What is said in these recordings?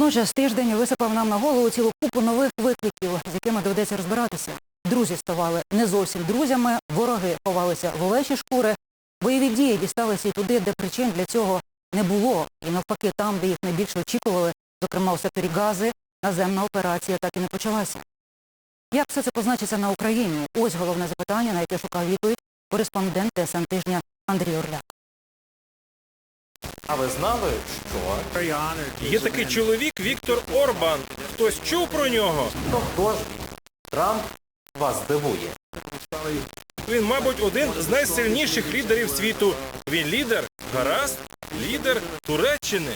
Водночас тиждень висипав нам на голову цілу купу нових викликів, з якими доведеться розбиратися. Друзі ставали не зовсім друзями, вороги ховалися в овечі шкури. Бойові дії дісталися і туди, де причин для цього не було. І навпаки, там, де їх найбільше очікували, зокрема у секторі Гази, наземна операція так і не почалася. Як все це позначиться на Україні? Ось головне запитання, на яке шукав відповідь кореспондент ТСН тижня Андрій Орляк. А ви знали, що Є такий чоловік Віктор Орбан. Хтось чув про нього? ну хто ж він? Трамп вас здивує. Він, мабуть, один з найсильніших лідерів світу. Він лідер, гаразд, лідер Туреччини.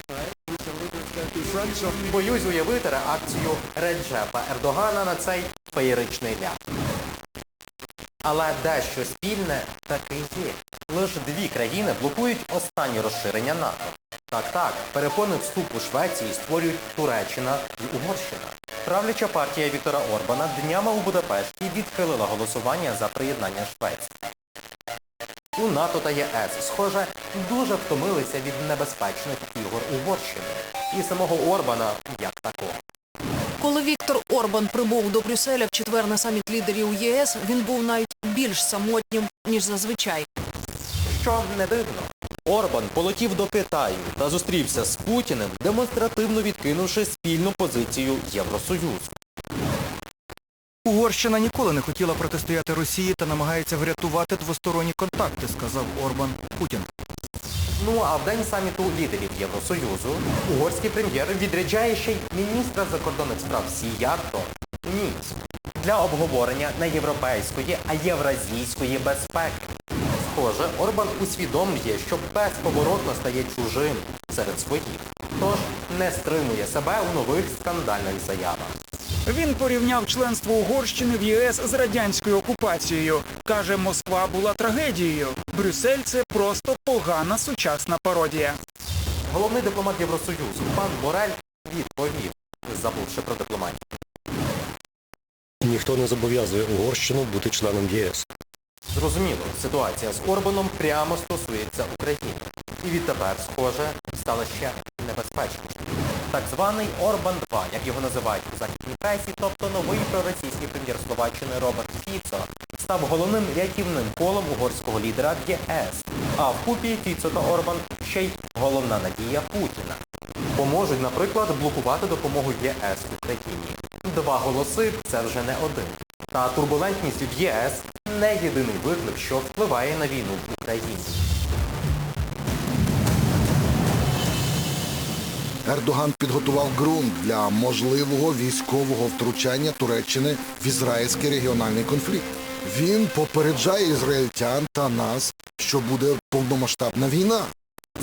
Боюсь уявити реакцію Реджепа Ердогана на цей феєричний ляп. Але дещо спільне таки є. Лише дві країни блокують останнє розширення НАТО. Так, так, перепони вступу Швеції створюють Туреччина і Угорщина. Правляча партія Віктора Орбана днями у Будапешті відхилила голосування за приєднання Швеції. У НАТО та ЄС, схоже, дуже втомилися від небезпечних ігор Угорщини. І самого Орбана як такого. Коли Віктор Орбан прибув до Брюсселя в четвер на саміт лідерів ЄС, він був навіть більш самотнім ніж зазвичай. Що не дивно. Орбан полетів до Китаю та зустрівся з Путіним, демонстративно відкинувши спільну позицію Євросоюзу. Угорщина ніколи не хотіла протистояти Росії та намагається врятувати двосторонні контакти, сказав Орбан Путін. Ну а в день саміту лідерів Євросоюзу угорський прем'єр відряджає ще й міністра закордонних справ Сіярто Ніц для обговорення не європейської, а євразійської безпеки. Схоже, Орбан усвідомлює, що безповоротно стає чужим серед своїх, тож не стримує себе у нових скандальних заявах. Він порівняв членство Угорщини в ЄС з радянською окупацією. Каже, Москва була трагедією. Брюссель це просто погана сучасна пародія. Головний дипломат Євросоюзу пан Борель відповів, забувши про дипломатію. Ніхто не зобов'язує Угорщину бути членом ЄС. Зрозуміло, ситуація з Орбаном прямо стосується України. І відтепер, схоже, стала ще небезпечніше. Так званий Орбан-2, як його називають у західній пресі, тобто новий проросійський прем'єр Словаччини Роберт Фіцо, став головним рятівним колом угорського лідера в ЄС. А вкупі Фіцо та Орбан ще й головна надія Путіна. Поможуть, наприклад, блокувати допомогу ЄС Україні. Два голоси це вже не один. Та турбулентність в ЄС не єдиний виклик, що впливає на війну в Україні. Ердоган підготував ґрунт для можливого військового втручання Туреччини в ізраїльський регіональний конфлікт. Він попереджає ізраїльтян та нас, що буде повномасштабна війна.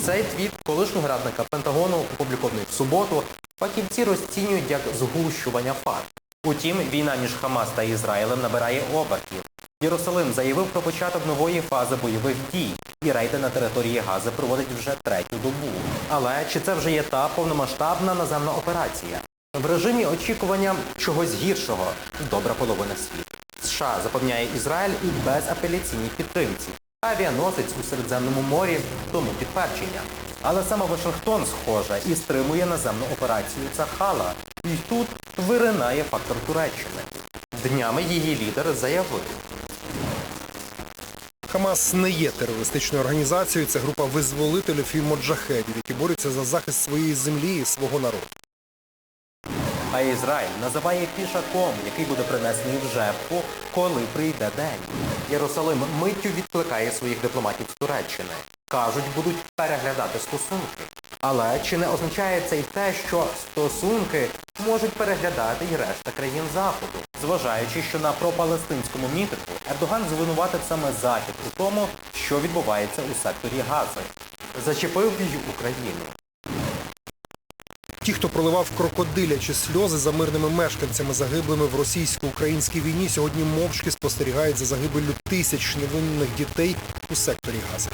Цей твіт колишнього радника Пентагону, опублікований в суботу, фахівці розцінюють як згущування факт. Утім, війна між Хамас та Ізраїлем набирає обертів. Єрусалим заявив про початок нової фази бойових дій, і рейди на території Гази проводить вже третю добу. Але чи це вже є та повномасштабна наземна операція? В режимі очікування чогось гіршого добра половина світу. США запевняє Ізраїль у безапеляційній підтримці. Авіаносець у Середземному морі тому підтвердження. Але саме Вашингтон, схоже, і стримує наземну операцію Цахала. І тут виринає фактор Туреччини. Днями її лідер заявив. Хамас не є терористичною організацією. Це група визволителів і моджахедів, які борються за захист своєї землі і свого народу. А Ізраїль називає пішаком, який буде принесений в жертву, коли прийде день. Єрусалим миттю відкликає своїх дипломатів з Туреччини. Кажуть, будуть переглядати стосунки. Але чи не означає це й те, що стосунки можуть переглядати і решта країн Заходу? Зважаючи, що на пропалестинському мітингу Ердоган звинуватив саме Захід у тому, що відбувається у секторі Гази. Зачепив й Україну. Ті, хто проливав крокодилячі сльози за мирними мешканцями, загиблими в російсько-українській війні, сьогодні мовчки спостерігають за загибеллю тисяч невинних дітей у секторі Гази.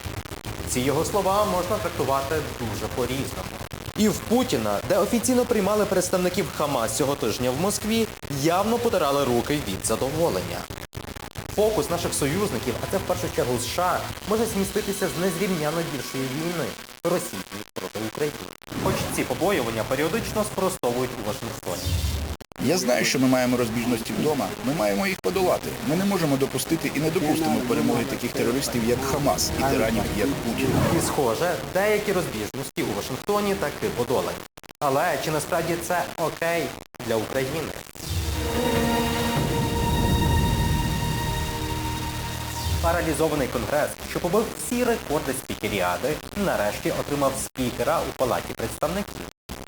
Ці його слова можна трактувати дуже по-різному. І в Путіна, де офіційно приймали представників Хамас цього тижня в Москві, явно потирали руки від задоволення. Фокус наших союзників, а це в першу чергу США, може зміститися з незрівняно більшої війни Росії проти України. Хоч ці побоювання періодично спростовують у Вашингтоні. Я знаю, що ми маємо розбіжності вдома. Ми маємо їх подолати. Ми не можемо допустити і не допустимо перемоги таких терористів, як Хамас, і тиранів, як Путін. І схоже, деякі розбіжності у Вашингтоні таки подолані. Але чи насправді це окей для України? Паралізований конгрес, що побив всі рекорди спікеріади, нарешті отримав спікера у палаті представників.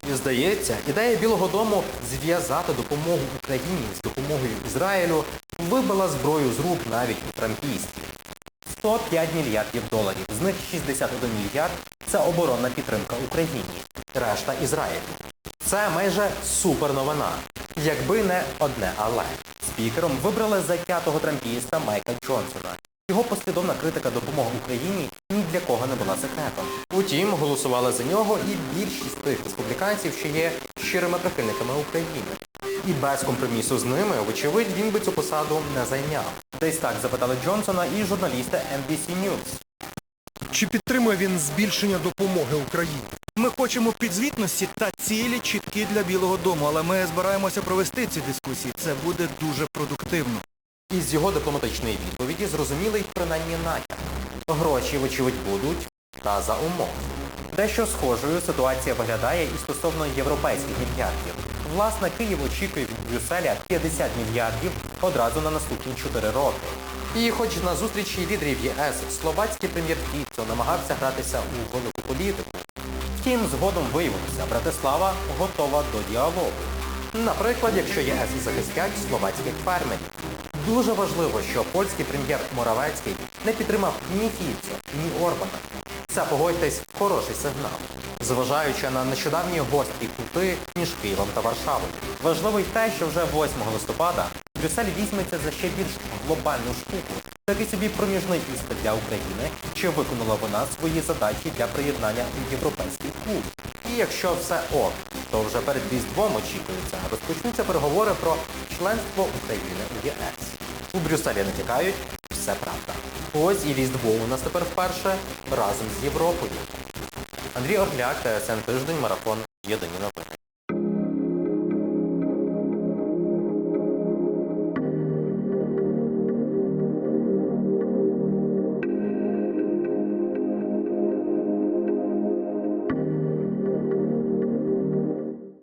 Здається, ідея Білого Дому зв'язати допомогу Україні з допомогою Ізраїлю вибила зброю з рук навіть у трампістів. 105 мільярдів доларів, з них 61 мільярд це оборонна підтримка Україні, решта Ізраїлю. Це майже супер новина. Якби не одне але. Спікером вибрали затятого трампіста Майка Джонсона. Його послідовна критика допомоги Україні ні для кого не була секретом. Утім, голосували за нього і більшість тих республіканців, що є щирими прихильниками України. І без компромісу з ними, вочевидь, він би цю посаду не зайняв. Десь так запитали Джонсона і журналісти NBC News. Чи підтримує він збільшення допомоги Україні? Ми хочемо підзвітності та цілі чіткі для Білого Дому, але ми збираємося провести ці дискусії. Це буде дуже продуктивно. Із його дипломатичної відповіді зрозумілий принаймні натяк. Гроші, вочевидь, будуть, та за умов. Дещо схожою ситуація виглядає і стосовно європейських мільярдів. Власне, Київ очікує від Брюсселя 50 мільярдів одразу на наступні 4 роки. І хоч на зустрічі лідерів ЄС словацький прем'єр Фіцо намагався гратися у велику політику, втім, згодом виявилося, Братислава готова до діалогу. Наприклад, якщо ЄС захистять словацьких фермерів. Дуже важливо, що польський прем'єр Моравецький не підтримав ні Фіцо, ні Орбана. Це, погодьтесь, хороший сигнал, зважаючи на нещодавні гострі кути між Києвом та Варшавою. Важливо й те, що вже 8 листопада Брюссель візьметься за ще більш глобальну штуку, такий собі проміжний іспит для України, чи виконала вона свої задачі для приєднання у європейський клуб. І якщо все ок, то вже перед Різдвом очікується, розпочнуться переговори про членство України у ЄС. У Брюсселі натякають, все правда. Ось і Різдво у нас тепер вперше разом з Європою. Андрій Орляк, ТСН Тиждень, Марафон. Єдині новини.